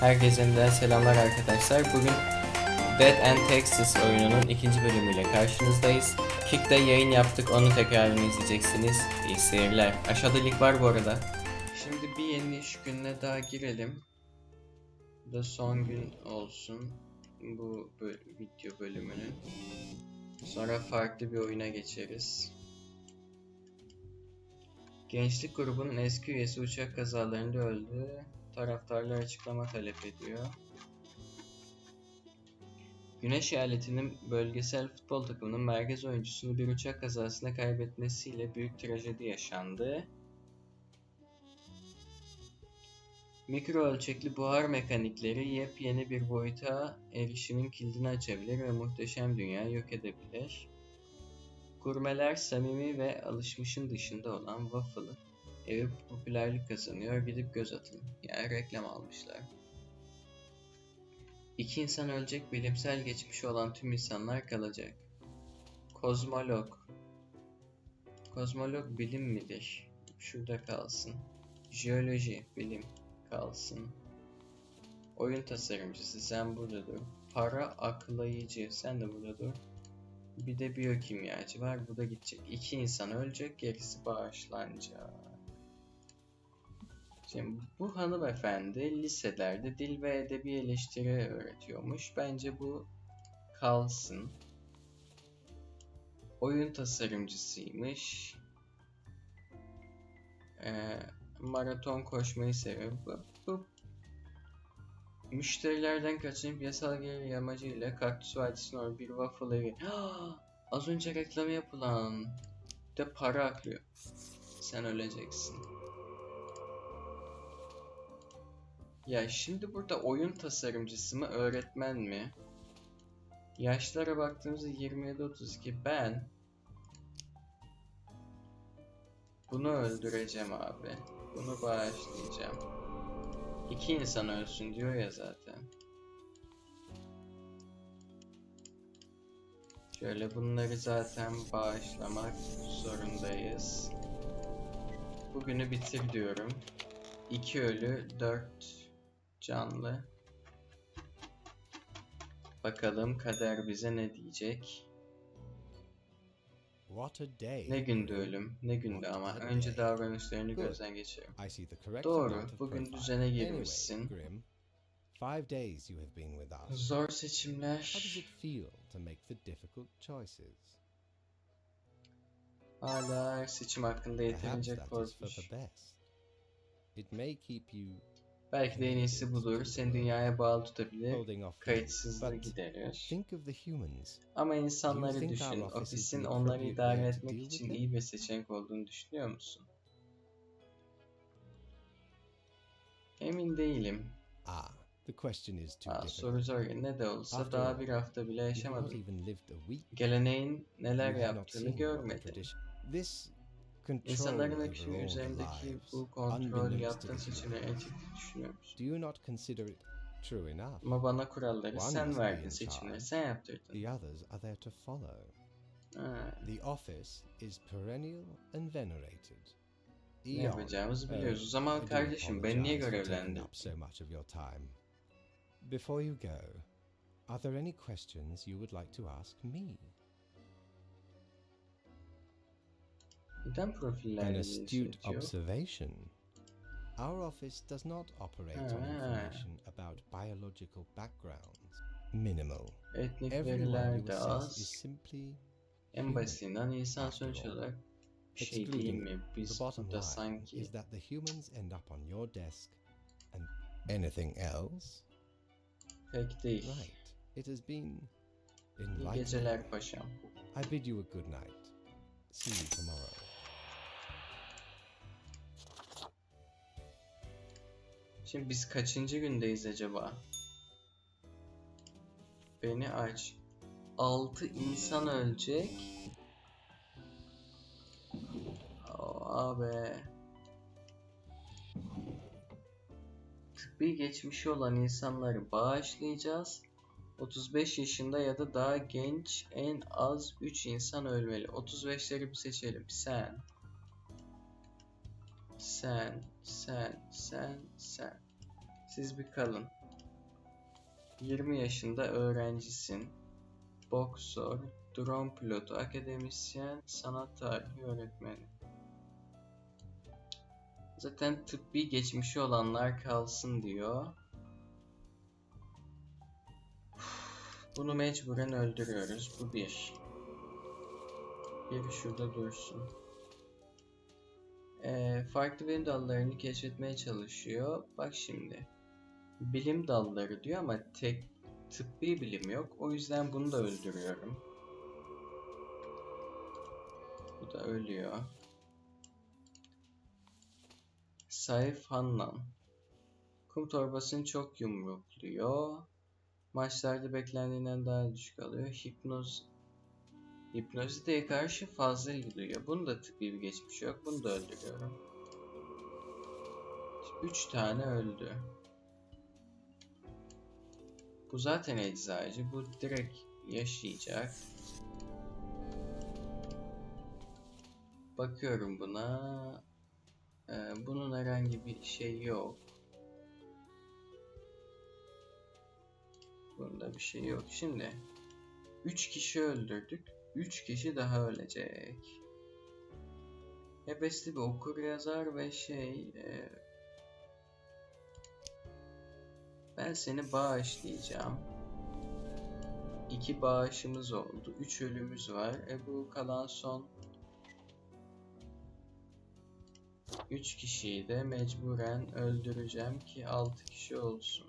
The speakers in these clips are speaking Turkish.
Herkese selamlar arkadaşlar. Bugün Dead and Texas oyununun ikinci bölümüyle karşınızdayız. Kick'te yayın yaptık, onu tekrarını izleyeceksiniz. İyi seyirler. Aşağıda link var bu arada. Şimdi bir yeni iş gününe daha girelim. Bu da son gün olsun. Bu bö- video bölümünün. Sonra farklı bir oyuna geçeriz. Gençlik grubunun eski üyesi uçak kazalarında öldü. Taraftarlar açıklama talep ediyor. Güneş eyaletinin bölgesel futbol takımının merkez oyuncusunu bir uçak kazasında kaybetmesiyle büyük trajedi yaşandı. Mikro ölçekli buhar mekanikleri yepyeni bir boyuta erişimin kilidini açabilir ve muhteşem dünyayı yok edebilir. Gurmeler samimi ve alışmışın dışında olan waffle'ı evi popülerlik kazanıyor gidip göz atın. Yani reklam almışlar. İki insan ölecek bilimsel geçmişi olan tüm insanlar kalacak. Kozmolog. Kozmolog bilim midir? Şurada kalsın. Jeoloji bilim kalsın. Oyun tasarımcısı sen burada dur. Para aklayıcı sen de burada dur. Bir de biyokimyacı var. Bu da gidecek. İki insan ölecek. Gerisi bağışlanacak. Şimdi bu hanımefendi liselerde dil ve edebi eleştiri öğretiyormuş. Bence bu kalsın. Oyun tasarımcısıymış. Ee, maraton koşmayı seviyor. Bu, bu müşterilerden kaçınıp yasal geri amacıyla Kaktüs Vadisi'ne doğru bir waffle evi. Az önce reklamı yapılan de para aklıyor. Sen öleceksin. Ya şimdi burada oyun tasarımcısı mı öğretmen mi? Yaşlara baktığımızda 27-32 ben bunu öldüreceğim abi. Bunu bağışlayacağım. İki insan ölsün diyor ya zaten. Şöyle bunları zaten bağışlamak zorundayız. Bugünü bitir diyorum. 2 ölü, 4 canlı. Bakalım kader bize ne diyecek. What a day. Ne gündü ölüm, ne gündü ama önce davranışlarını gözden geçirelim. Doğru, bugün düzene girmişsin. Five days you have been with us. Zor How does seçimler. it feel to make the difficult choices? Hala seçim hakkında yeterince korkmuş. It may keep you Belki de en iyisi budur. Seni dünyaya bağlı tutabilir. Kayıtsızlığı giderir. Ama insanları düşün. Ofisin onları idare etmek için iyi bir seçenek olduğunu düşünüyor musun? Emin değilim. Ah, the question is too Aa, difficult. soru zor. Ne de olsa After daha bir hafta bile yaşamadım. Geleneğin neler yaptığını görmedim. This control İnsanların akışının all üzerindeki bu kontrol unbeknownst to yaptığın the seçimleri humans. etik düşünüyor musun? Do you not consider it true enough? Ama bana kuralları sen verdin in seçimleri. Sen yaptırdın. The others are there to follow. Ha, The office is perennial and venerated. ne yapacağımızı biliyoruz. O zaman kardeşim ben niye apologize for taking görevlendim? so much of your time. Before you go, are there any questions you would like to ask me? An astute observation. Our office does not operate on Ah. information about biological backgrounds. Minimal. Etnik Everyone you assess is simply En basitinden insan sonuç olarak şey değil mi? The Biz bottom burada line sanki is that the humans end up on your desk and anything else? pek değil. Right. It has been İyi enlightening. geceler paşam. I bid you a good night. See you tomorrow. Şimdi biz kaçıncı gündeyiz acaba? Beni aç. 6 insan ölecek. Abi. Tıbbi geçmişi olan insanları bağışlayacağız. 35 yaşında ya da daha genç en az 3 insan ölmeli. 35'leri bir seçelim. Sen. Sen, sen, sen, sen. Siz bir kalın. 20 yaşında öğrencisin. Boksör, drone pilotu, akademisyen, sanat tarihi öğretmeni. Zaten tıbbi geçmişi olanlar kalsın diyor. Bunu mecburen öldürüyoruz. Bu bir. Biri şurada dursun. Ee, farklı bilim dallarını keşfetmeye çalışıyor. Bak şimdi. Bilim dalları diyor ama tek tıbbi bilim yok. O yüzden bunu da öldürüyorum. Bu da ölüyor. Saif Hannan. Kum torbasını çok yumrukluyor. Maçlarda beklendiğinden daha düşük alıyor. Hipnoz Hipnoziteye karşı fazla ilgi duyuyor. Bunu da tıbbi bir geçmiş yok. Bunu da öldürüyorum. Üç tane öldü. Bu zaten eczacı. Bu direkt yaşayacak. Bakıyorum buna. Ee, bunun herhangi bir şey yok. Bunda bir şey yok. Şimdi 3 kişi öldürdük. 3 kişi daha ölecek. Hevesli bir okur yazar ve şey e, ben seni bağışlayacağım. İki bağışımız oldu. Üç ölümümüz var. E bu kalan son üç kişiyi de mecburen öldüreceğim ki altı kişi olsun.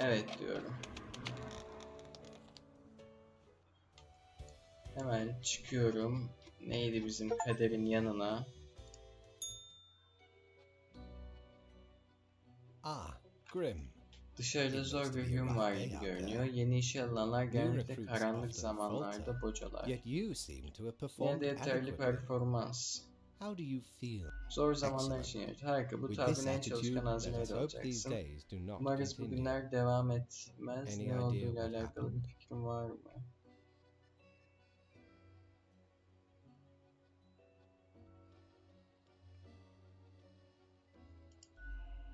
Evet diyorum. Hemen çıkıyorum. Neydi bizim kaderin yanına? Grim. Dışarıda zor bir gün var gibi görünüyor. Yeni işe alınanlar genellikle karanlık zamanlarda bocalar. Yine de yeterli performans. How do you feel? Zor zamanlar için evet. Harika. Bu tabirin en çalışkan these olacaksın. Umarız bu günler devam etmez. Ne olduğuyla alakalı bir fikrin var mı?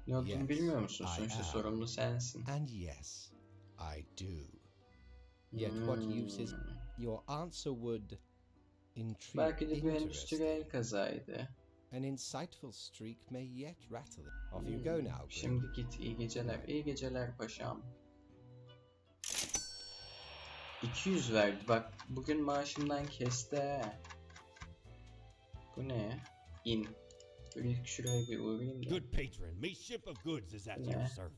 Ne olduğunu Yes, bilmiyor musun? Sonuçta sorumlu sensin. And yes, I do. Yet what use is Hmm. your answer would intrigue Belki de bu endüstriyel kazaydı. An insightful streak may yet rattle it. Off you go Hmm, now, Grim. Şimdi git iyi geceler. İyi geceler paşam. 200 verdi. Bak bugün maaşımdan kesti. Bu ne? İn. Dur ilk şuraya bir uğrayayım da. Good patron, me ship of goods is at your service.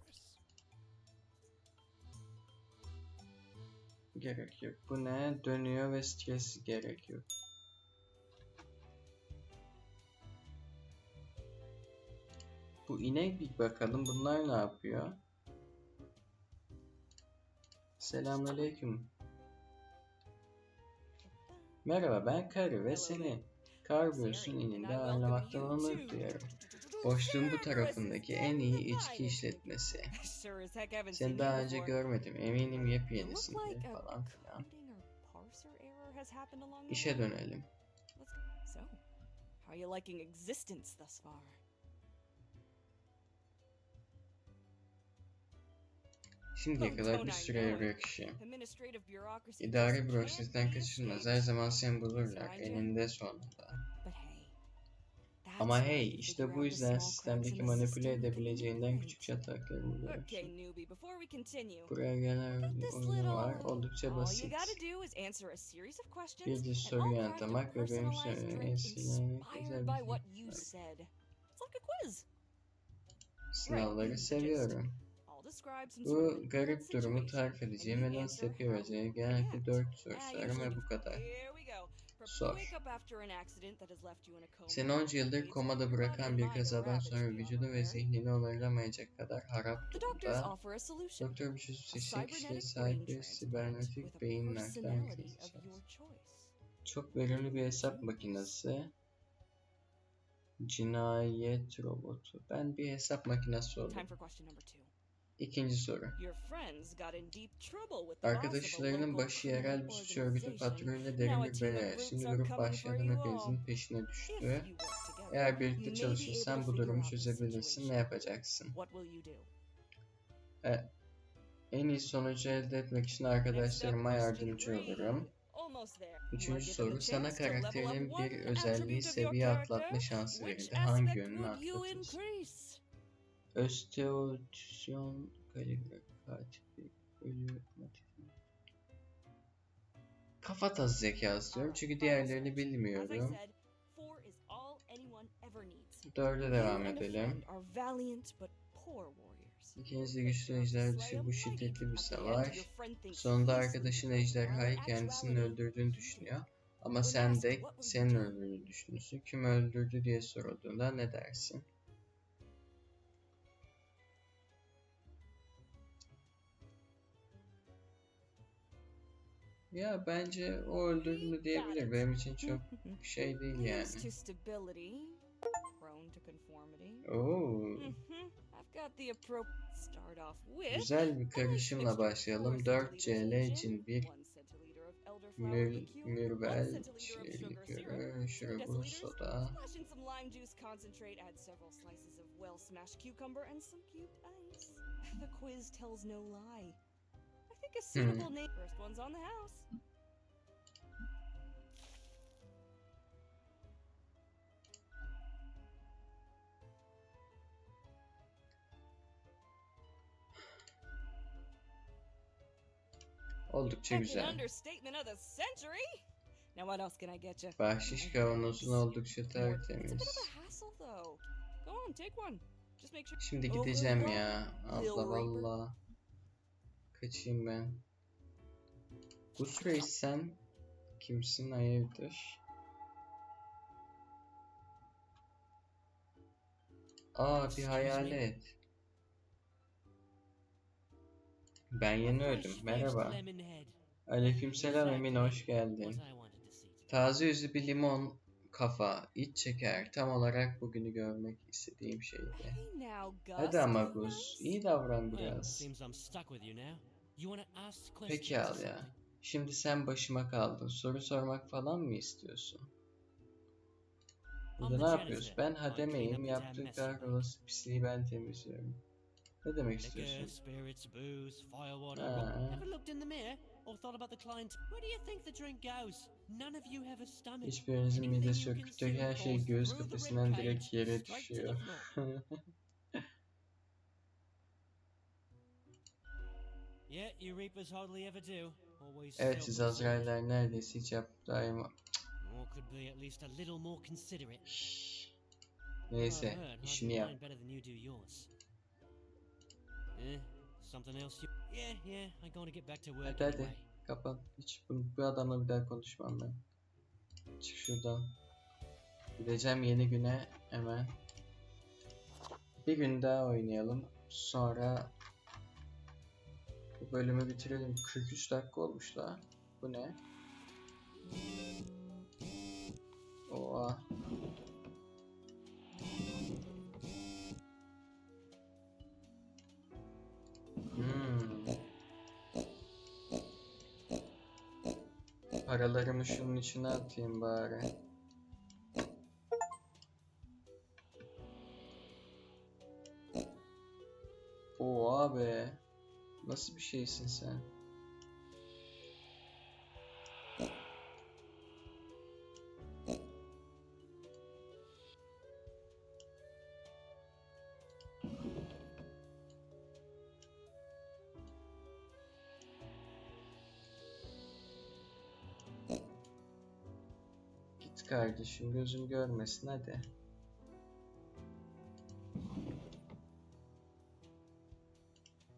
Gerek yok. Bu ne? Dönüyor ve stres gerek yok. Bu inek bir bakalım. Bunlar ne yapıyor? Selamünaleyküm. Merhaba ben Karı ve seni Karbüs'ün ininde ağırlamaktan duyarım. Boşluğun bu tarafındaki en iyi içki işletmesi. Seni daha önce görmedim. Eminim yepyenisindir falan filan. İşe dönelim. So, how are you liking existence thus far? Şimdiye kadar bir süre evrak işi. Administrative bureaucracy İdari bürokrasiden be Her zaman seni bulurlar. Eninde sonunda. Ama hey işte bu yüzden sistemdeki manipüle edebileceğinden küçük çatlakları buluyorsun. Buraya gelen var. Oldukça basit. Bir de soru yanıtlamak ve benim söylememi inspired güzel bir şey. Sınavları seviyorum. Bu garip durumu tarif edeceğim ve nasıl vereceğim. Genellikle. 4 soru Ah, sorarım ve bu kadar. Sor. Seni onca yıldır komada bırakan bir kazadan sonra vücudu ve zihnini onarlamayacak kadar harap durumda. Doktor bir çeşit A kişiye sahip bir sibernetik beyin choice. Çok verimli bir hesap makinesi. Cinayet robotu. Ben bir hesap makinesi oldum. İkinci soru. Arkadaşlarının başı yerel bir suç örgütü patronuyla derin bir belaya. Şimdi grup you hepinizin peşine düştü. Eğer birlikte çalışırsan bu durumu çözebilirsin. Ne yapacaksın? Do? En iyi sonucu elde etmek için arkadaşlarıma yardımcı olurum. Üçüncü soru sana karakterinin bir özelliği seviye atlatma şansı verildi. Hangi yönünü atlatırsın? Östeotüsyon kaligrafi ölü motifi. Kafatası zekası diyorum çünkü diğerlerini bilmiyorum. Dörde devam edelim. İkiniz de güçlü turns to ejder slay dışı 'em bu şiddetli bir savaş. Sonunda arkadaşın ejderhayı kendisinin öldürdüğünü düşünüyor. Ama sen de senin öldürdüğünü düşünüyorsun. Kim öldürdü diye sorulduğunda ne dersin? Ya bence o öldürdü mü diyebilir. Benim için çok şey değil yani. Oo, Mhm. With. güzel bir karışımla başlayalım. 4 CL için bir mür, mürbel, şirinlikörü, şurubu, soda. The quiz tells no lie. Think a suitable name. First one's on the house. Oldukça an güzel. understatement of the century. Now what else can I get you? Bahşiş kavanozun oldukça It's a bit tertemiz. of a hassle though. Go on, take one. Just make sure. Şimdi gideceğim ya. Abla valla. Kaçayım ben. Gus Reis sen kimsin hayırdır? Aa bir hayalet. Ben yeni öldüm. Merhaba. Aleykümselam Emin hoş geldin. Taze yüzlü bir limon kafa, iç çeker. Tam olarak bugünü görmek istediğim şeydi. Hadi ama Gus, iyi davran biraz. al ya. Şimdi sen başıma kaldın. Soru sormak falan mı istiyorsun? Burada ne yapıyoruz? Ben hademeyim. Yaptığın kahrolası pisliği ben temizliyorum. Ne demek istiyorsun? Ha. Hiçbirinizin midesi yok. Kütük her şey göğüs kafesinden direkt yere düşüyor. evet siz. Azrailler neredeyse hiç yap daima. Neyse işini yap. Eh, Hadi hadi. Kapat. Hiç bu, bu adamla bir daha konuşmam ben. Çık şuradan. Gideceğim yeni güne hemen. Bir gün daha oynayalım. Sonra bu bölümü bitirelim. 43 dakika olmuş la. Bu ne? Oha. Paralarımı şunun içine atayım bari. Oha be. Nasıl bir şeysin sen? Kardeşim gözüm görmesin hadi.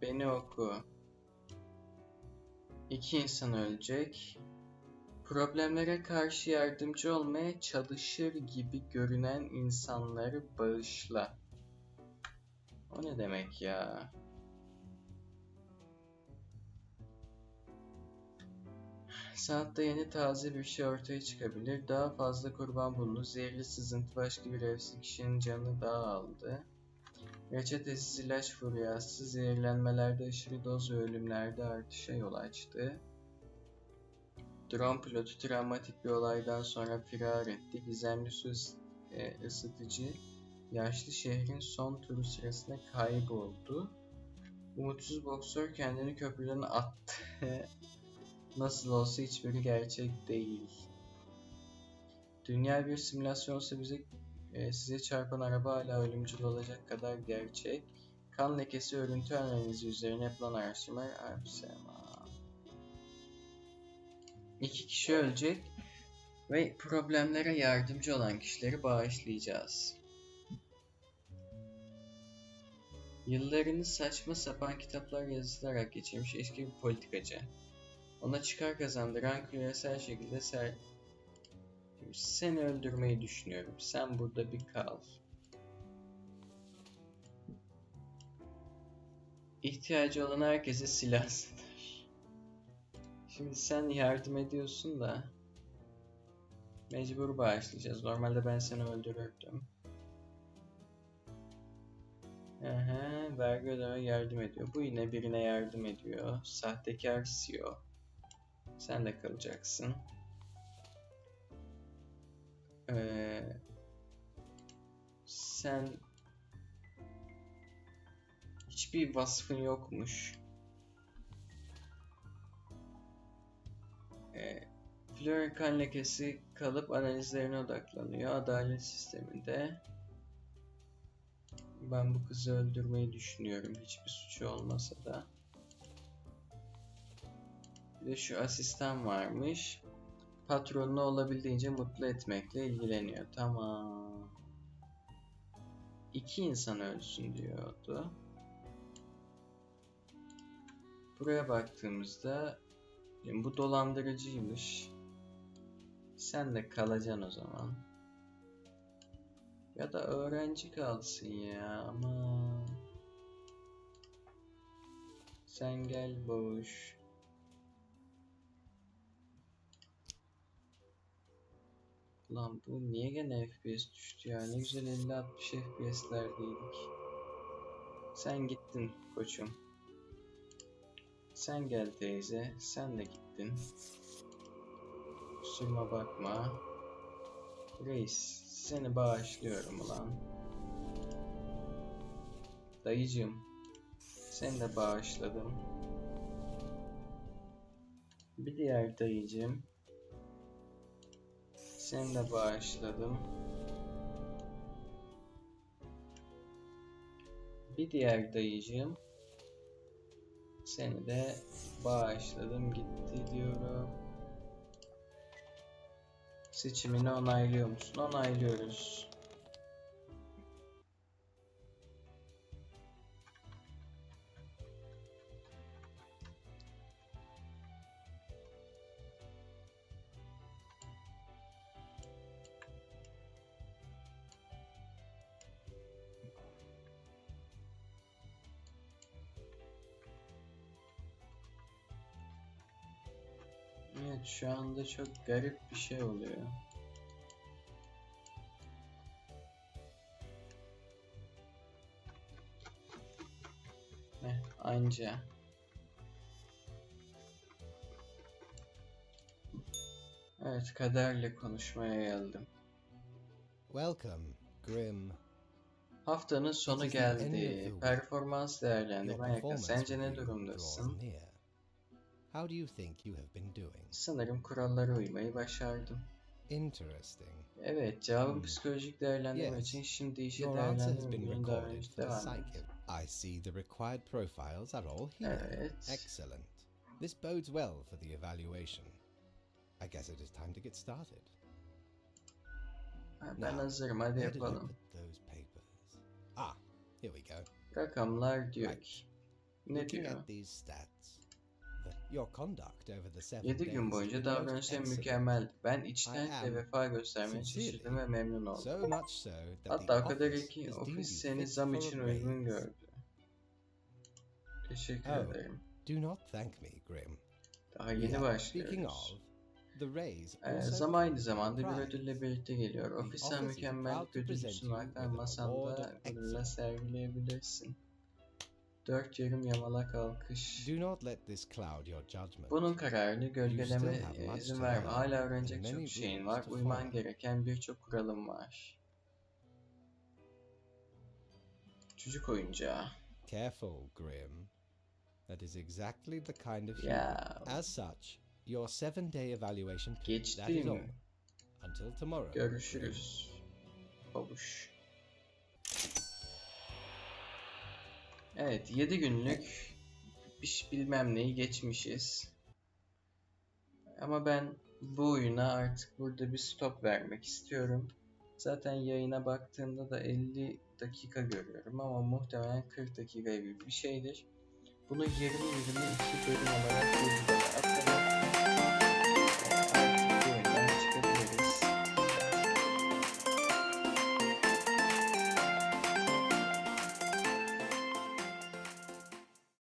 Beni oku. İki insan ölecek. Problemlere karşı yardımcı olmaya çalışır gibi görünen insanları bağışla. O ne demek ya? Sanatta yeni taze bir şey ortaya çıkabilir. Daha fazla kurban bulundu. Zehirli sızıntı başka bir evsiz kişinin canını daha aldı. Reçetesiz ilaç furyası zehirlenmelerde aşırı doz ve ölümlerde artışa yol açtı. Drone pilotu travmatik bir olaydan sonra firar etti. Gizemli su e, ısıtıcı yaşlı şehrin son turu sırasında kayboldu. Umutsuz boksör kendini köprüden attı. Nasıl olsa hiçbiri gerçek değil. Dünya bir simülasyonsa bize e, size çarpan araba hala ölümcül olacak kadar gerçek. Kan lekesi örüntü analizi üzerine yapılan araştırma Arpsema. İki kişi ölecek ve problemlere yardımcı olan kişileri bağışlayacağız. Yıllarını saçma sapan kitaplar yazılarak geçirmiş eski bir politikacı. Ona çıkar kazandıran küresel şekilde ser... Seni öldürmeyi düşünüyorum. Sen burada bir kal. İhtiyacı olan herkese silah. Şimdi sen yardım ediyorsun da mecbur bağışlayacağız. Normalde ben seni öldürürdüm. Aha, vergi ödeme yardım ediyor. Bu yine birine yardım ediyor. Sahtekar CEO. Sen de kalacaksın. Ee, sen hiçbir vasfın yokmuş. Ee, kan lekesi kalıp analizlerine odaklanıyor. Adalet sisteminde. Ben bu kızı öldürmeyi düşünüyorum. Hiçbir suçu olmasa da. Bir de şu asistan varmış. Patronunu olabildiğince mutlu etmekle ilgileniyor. Tamam. İki insan ölsün diyordu. Buraya baktığımızda yani bu dolandırıcıymış. Sen de kalacaksın o zaman. Ya da öğrenci kalsın ya ama. Sen gel boş. Lan bu niye gene FPS düştü ya? Ne güzel 50-60 FPS'lerdeydik. Sen gittin koçum. Sen gel teyze. Sen de gittin. Kusuruma bakma. Reis, seni bağışlıyorum ulan. Dayıcım, seni de bağışladım. Bir diğer dayıcım, seni de bağışladım. Bir diğer dayıcım, seni de bağışladım gitti diyorum. Seçimini onaylıyor musun? Onaylıyoruz. Evet şu anda çok garip bir şey oluyor. Heh, anca. Evet kaderle konuşmaya geldim. Welcome, Grim. Haftanın sonu geldi. Performans değerlendirme yakın. Sence ne durumdasın? How do you think you have been doing? Sanırım kurallara uymayı başardım. Interesting. Evet, cevabın Hmm. psikolojik değerlendirme Yes. için şimdi işe Your answer has been recorded for the psychic. I see the required profiles are all here. Evet. Excellent. This bodes well for the evaluation. I guess it is time to get started. Ben Now, hazırım, hadi Where did I yapalım. put those papers? Ah, here we go. Rakamlar diyor Right. ki. Ne Looking diyor? at these stats, 7 gün boyunca excellent. mükemmel. Ben içtenlikle vefa göstermeye şaşırdım ve memnun oldum. Hatta o kadar ki ofis seni zam için uygun gördü. Teşekkür Oh. ederim. Do not thank me, Grim. Daha yeni başlıyoruz. Ee, zam aynı zamanda bir ödülle birlikte geliyor. Ofisten mükemmel you sunmaktan masanda excellence. sergileyebilirsin. Dört yarım yamalak alkış. Do not let this cloud your judgment. Bunun kararını gölgeleme izin verme. Hala öğrenecek çok şeyin var. Uyman gereken birçok kuralım var. Çocuk oyuncağı. Careful, Grim. That is exactly the kind of yeah. As such, your seven-day evaluation period. Geçtim. That is all. Until tomorrow. Görüşürüz. Babuş. Evet 7 günlük bir bilmem neyi geçmişiz. Ama ben bu oyuna artık burada bir stop vermek istiyorum. Zaten yayına baktığımda da 50 dakika görüyorum ama muhtemelen 40 dakika gibi bir şeydir. Bunu 20-22 bölüm olarak